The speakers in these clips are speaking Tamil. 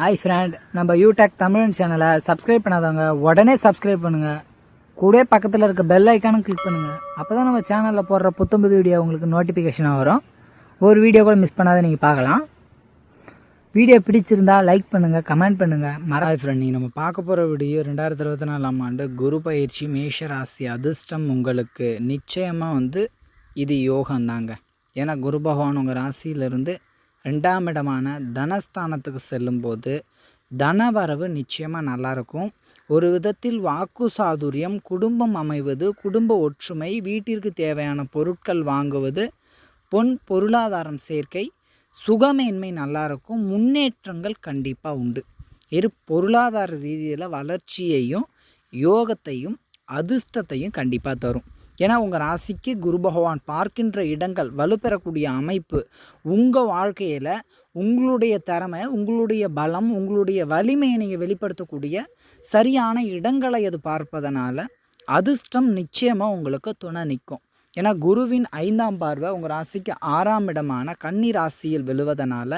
ஹாய் ஃப்ரெண்ட் நம்ம யூடெக் தமிழன் சேனலை சப்ஸ்கிரைப் பண்ணாதவங்க உடனே சப்ஸ்கிரைப் பண்ணுங்க. கூட பக்கத்தில் இருக்க பெல் ஐக்கானும் கிளிக் பண்ணுங்க. அப்பதான் நம்ம சேனலில் போடுற புத்தம்புது வீடியோ உங்களுக்கு நோட்டிஃபிகேஷனாக வரும். ஒரு வீடியோ கூட மிஸ் பண்ணாத நீங்கள் பார்க்கலாம். வீடியோ பிடிச்சிருந்தா லைக் பண்ணுங்க கமெண்ட் பண்ணுங்க. மறாய் ஃப்ரெண்ட் நீங்கள் நம்ம பார்க்க போகிற வீடியோ ரெண்டாயிரத்தி இருபத்தி நாலாம் ஆண்டு குரு பயிற்சி மேஷராசி அதிர்ஷ்டம் உங்களுக்கு நிச்சயமாக வந்து இது யோகம் தாங்க ஏன்னா குரு பகவான் உங்கள் ராசியிலிருந்து ரெண்டாம் இடமான தனஸ்தானத்துக்கு செல்லும்போது தனவரவு நிச்சயமாக நல்லாயிருக்கும். ஒரு விதத்தில் வாக்கு சாதுரியம் குடும்பம் அமைவது குடும்ப ஒற்றுமை வீட்டிற்கு தேவையான பொருட்கள் வாங்குவது பொன் பொருளாதாரம் சேர்க்கை சுகமேன்மை நல்லா இருக்கும் முன்னேற்றங்கள் கண்டிப்பாக உண்டு. இரு பொருளாதார ரீதியில் வளர்ச்சியையும் யோகத்தையும் அதிர்ஷ்டத்தையும் கண்டிப்பாக தரும். ஏன்னா உங்கள் ராசிக்கு குரு பகவான் பார்க்கின்ற இடங்கள் வலுப்பெறக்கூடிய அமைப்பு உங்கள் வாழ்க்கையில் உங்களுடைய திறமை உங்களுடைய பலம் உங்களுடைய வலிமையை நீங்கள் வெளிப்படுத்தக்கூடிய சரியான இடங்களை அது பார்ப்பதனால அதிர்ஷ்டம் நிச்சயமாக உங்களுக்கு துணை நிற்கும் ஏன்னா குருவின் ஐந்தாம் பார்வை உங்கள் ராசிக்கு ஆறாம் இடமான கன்னி ராசியில் விழுவதனால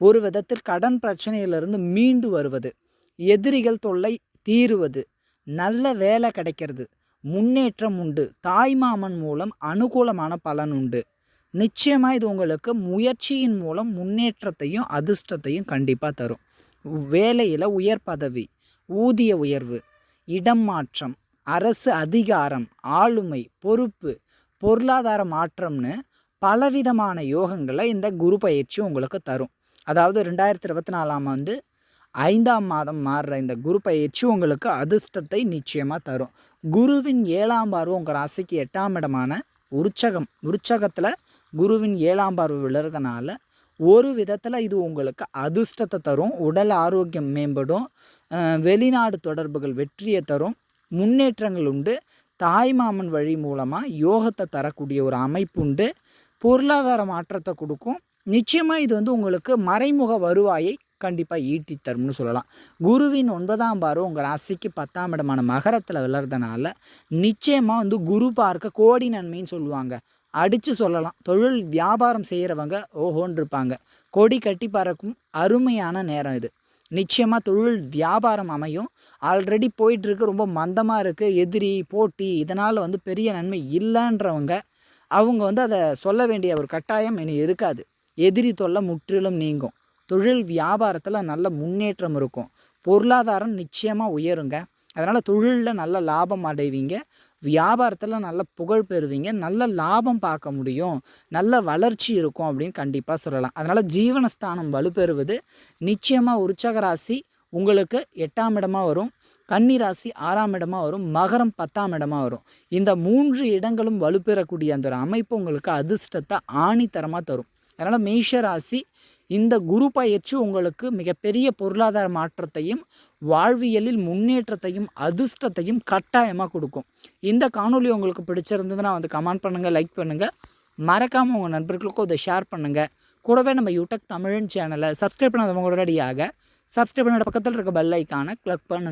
ஒரு விதத்தில் கடன் பிரச்சனையிலிருந்து மீண்டு வருவது எதிரிகள் தொல்லை தீருவது நல்ல வேலை கிடைக்கிறது முன்னேற்றம் உண்டு. தாய்மாமன் மூலம் அனுகூலமான பலன் உண்டு. நிச்சயமாக இது உங்களுக்கு முயற்சியின் மூலம் முன்னேற்றத்தையும் அதிர்ஷ்டத்தையும் கண்டிப்பாக தரும். வேலையில் உயர் பதவி ஊதிய உயர்வு இடம் மாற்றம் அரசு அதிகாரம் ஆளுமை பொறுப்பு பொருளாதார மாற்றம்னு பலவிதமான யோகங்களை இந்த குரு பயிற்சி உங்களுக்கு தரும். அதாவது ரெண்டாயிரத்தி இருபத்தி நாலாம் ஆண்டு ஐந்தாம் மாதம் மாறுற இந்த குரு பயிற்சி உங்களுக்கு அதிர்ஷ்டத்தை நிச்சயமாக தரும். குருவின் ஏழாம் பார்வை உங்கள் ராசிக்கு எட்டாம் இடமான உற்சகம். உற்சகத்தில் குருவின் ஏழாம் பார்வை விழுறதுனால ஒரு விதத்தில் இது உங்களுக்கு அதிர்ஷ்டத்தை தரும் உடல் ஆரோக்கியம் மேம்படும் வெளிநாடு தொடர்புகள் வெற்றியை தரும் முன்னேற்றங்கள் உண்டு. தாய் மாமன் வழி மூலமாக யோகத்தை தரக்கூடிய ஒரு அமைப்பு உண்டு. பொருளாதார மாற்றத்தை கொடுக்கும். நிச்சயமாக இது வந்து உங்களுக்கு மறைமுக வருவாயை கண்டிப்பாக ஈட்டி தரும்னு சொல்லலாம். குருவின் ஒன்பதாம் பாரம் உங்கள் ராசிக்கு பத்தாம் இடமான மகரத்தில் விளறதுனால நிச்சயமாக வந்து குரு பார்க்க கோடி நன்மைன்னு சொல்லுவாங்க. அடித்து சொல்லலாம். தொழில் வியாபாரம் செய்கிறவங்க ஓஹோன்னு இருப்பாங்க. கொடி கட்டி பறக்கும் அருமையான நேரம் இது. நிச்சயமாக தொழில் வியாபாரம் அமையும். ஆல்ரெடி போயிட்டுருக்கு ரொம்ப மந்தமாக இருக்குது எதிரி போட்டி இதனால் வந்து பெரிய நன்மை இல்லைன்றவங்க அவங்க வந்து அதை சொல்ல வேண்டிய ஒரு கட்டாயம் இனி இருக்காது. எதிரி தொல்லை முற்றிலும் நீங்கும். தொழில் வியாபாரத்தில் நல்ல முன்னேற்றம் இருக்கும். பொருளாதாரம் நிச்சயமாக உயருங்க. அதனால் தொழிலில் நல்ல லாபம் அடைவீங்க. வியாபாரத்தில் நல்ல புகழ் பெறுவீங்க. நல்ல லாபம் பார்க்க முடியும். நல்ல வளர்ச்சி இருக்கும் அப்படின்னு கண்டிப்பாக சொல்லலாம். அதனால் ஜீவனஸ்தானம் வலுப்பெறுவது. நிச்சயமாக உற்சக ராசி உங்களுக்கு எட்டாம் இடமாக வரும். கன்னிராசி ஆறாம் இடமாக வரும். மகரம் பத்தாம் இடமாக வரும். இந்த மூன்று இடங்களும் வலுப்பெறக்கூடிய அந்த ஒரு அமைப்பு உங்களுக்கு அதிர்ஷ்டத்தை ஆணித்தரமாக தரும். அதனால் மேஷ ராசி இந்த குரு பயிற்சி உங்களுக்கு மிகப்பெரிய பொருளாதார மாற்றத்தையும் வாழ்வியலில் முன்னேற்றத்தையும் அதிர்ஷ்டத்தையும் கட்டாயமாக கொடுக்கும். இந்த காணொளி உங்களுக்கு பிடிச்சிருந்ததுன்னா வந்து கமெண்ட் பண்ணுங்கள் லைக் பண்ணுங்கள் மறக்காமல் உங்கள் நண்பர்களுக்கும் இதை ஷேர் பண்ணுங்கள் கூடவே நம்ம யூடியூப் தமிழன் சேனலை சப்ஸ்கிரைப் பண்ணாதவங்க உடனடியாக சப்ஸ்கிரைப் பண்ணோட பக்கத்தில் இருக்க பெல் ஐக்கானை கிளிக் பண்ணுங்கள்